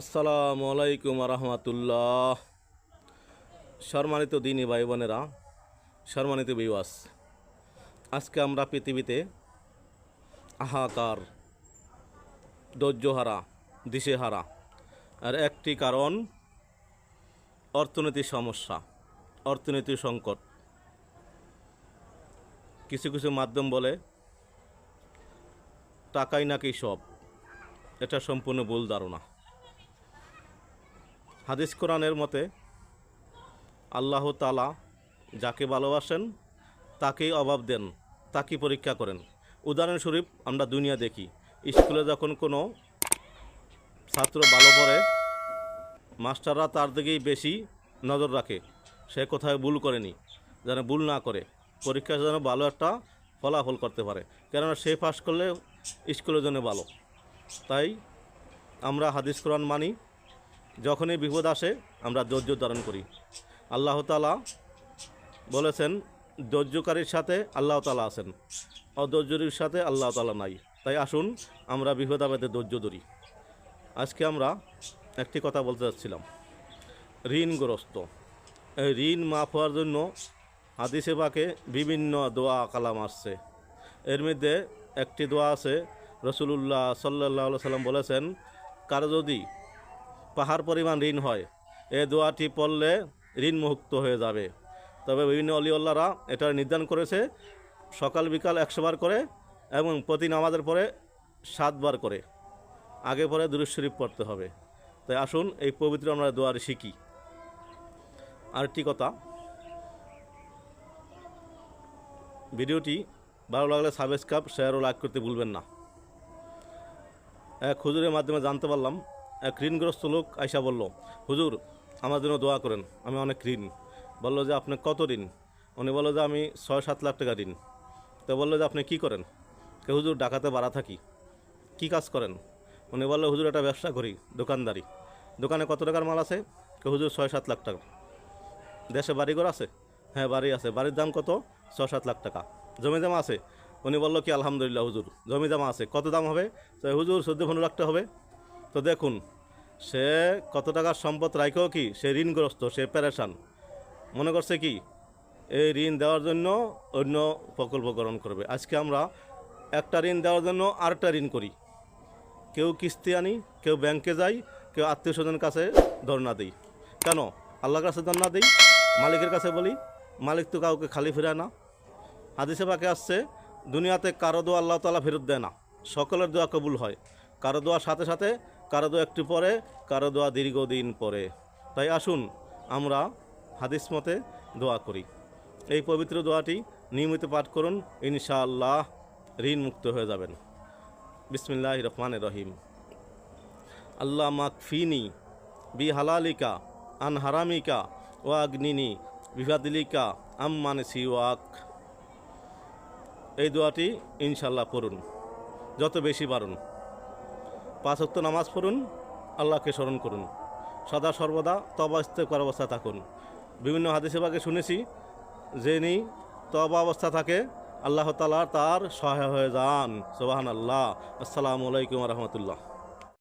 আসসালামু আলাইকুম রহমতুল্লাহ সম্মানিত দিনী ভাই বোনেরা সম্মানিত বিওয়াস আজকে আমরা পৃথিবীতে হাহাকার ধৈর্যহারা, দিশেহারা আর একটি কারণ অর্থনৈতিক সমস্যা, অর্থনৈতিক সংকট। কিছু কিছু মাধ্যম বলে টাকাই নাকি সব, এটা সম্পূর্ণ ভুল ধারণা। হাদিস কোরআনের মতে, আল্লাহ তালা যাকে ভালোবাসেন, তাকেই অভাব দেন তাকে পরীক্ষা করেন? উদাহরণস্বরূপ আমরা দুনিয়া দেখি, স্কুলে যখন কোনো ছাত্র ভালো পড়ে, মাস্টাররা তার দিকেই বেশি নজর রাখে, সে কোথায় ভুল করেনি, যেন ভুল না করে পরীক্ষা যেন ভালো একটা ফলাফল করতে পারে, কেননা সে পাশ করলে স্কুলের জন্য ভালো। তাই আমরা হাদিস কোরআন মানি যখনই বিপদ আসে, আমরা ধৈর্য ধারণ করি। আল্লাহ তালা বলেছেন, ধৈর্যকারীর সাথে আল্লাহ তালা আছেন, অধৈর্যের সাথে আল্লাহ তালা নাই। তাই আসুন, আমরা বিপদ আপদে ধৈর্য ধরি। আজকে আমরা একটি কথা বলতে চাচ্ছিলাম ঋণগ্রস্ত। এই ঋণ মাফ হওয়ার জন্য হাদিসে পাকে বিভিন্ন দোয়া কালাম আসছে। এর মধ্যে একটি দোয়া আছে, রসুলুল্লাহ সাল্লাহ সাল্লাম বলেছেন, কারও যদি পাহাড় পরিমাণ ঋণ হয়। এ দোয়াটি পড়লে ঋণ মুক্ত হয়ে যাবে। তবে বিভিন্ন অলিউল্লাহরা এটা নির্ধারণ করেছে, সকাল বিকাল একশো বার করে এবং প্রতি নামাজের পরে সাতবার করে। আগে পরে দুরুদ শরীফ পড়তে হবে। তাই আসুন, এই পবিত্র আমরা দোয়ার শিখি। আরেকটি কথা, ভিডিওটি ভালো লাগলে সাবস্ক্রাইব, শেয়ার ও লাইক করতে ভুলবেন না। এক হুজুরের মাধ্যমে জানতে পারলাম এক ঋণগ্রস্ত লোক আইসা বলল, হুজুর, আমার জন্য দোয়া করেন, আমি অনেক ঋণ। বলল যে, আপনি কত ঋণ? উনি বলল যে, আমি ছয় সাত লাখ টাকা ঋণ। তো বলল যে, আপনি কি করেন? কে, হুজুর, ডাকাতে বাড়া থাকি, কি কাজ করেন? উনি বলল, হুজুর, একটা ব্যবসা করি, দোকানদারি। দোকানে কত টাকার মাল আছে? কে, হুজুর, ছয় সাত লাখ টাকা। দেশে বাড়িঘর আছে? হ্যাঁ বাড়ি আছে। বাড়ির দাম কত? ছ সাত লাখ টাকা। জমি জমা আছে? উনি বলল কি, আলহামদুলিল্লাহ, হুজুর, জমি জমা আছে। কত দাম হবে? তো, হুজুর, চোদ্দ পনেরো টাকা হবে। তো দেখুন সে কত টাকার সম্পদ রাখেও কি সে ঋণগ্রস্ত, সে প্যারেশান মনে করছে কি? এই ঋণ দেওয়ার জন্য অন্য প্রকল্প গ্রহণ করবে। আজকে আমরা একটা ঋণ দেওয়ার জন্য আরেকটা ঋণ করি। কেউ কিস্তি আনি, কেউ ব্যাংকে যাই, কেউ আত্মীয় স্বজনের কাছে ধর্ণা দিই। কেন? আল্লাহর কাছে ধর্ণা দিই, মালিকের কাছে বলি, মালিক তো কাউকে খালি ফেরায় না। হাদিসে পাকে আসছে, দুনিয়াতে কারও দোয়া আল্লাহ তালা ফেরত দেয় না। সকলের দোয়া কবুল হয়। কারও দোয়ার সাথে সাথে কারও দোয়া একটু পরে, কারও দোয়া দীর্ঘদিন পরে। তাই আসুন, আমরা হাদিস মতে দোয়া করি। এই পবিত্র দোয়াটি নিয়মিত পাঠ করুন, ইনশাআল্লাহ ঋণ মুক্ত হয়ে যাবেন। বিসমিল্লাহ রহমান রহিম। আল্লাহ মাকফিনি বি হালালিকা, আন হারামিকা, ও ওয়াগনিনি বিভাদিলিকা আম্মান সিওয়াক। এই দোয়াটি ইনশাল্লাহ পড়ুন, যত বেশি পারুন। পাঁচ অক্ত নামাজ পড়ুন, আল্লাহকে স্মরণ করুন। সদা সর্বদা তবা ইস্তেকার অবস্থা থাকুন। বিভিন্ন হাদিসেবাকে শুনেছি শুনেছি, যিনি তবা অবস্থা থাকে, আল্লাহ তালা তার সহায় হয়ে যান। সোবাহান আল্লাহ আসসালামু আলাইকুম রহমতুল্লাহ।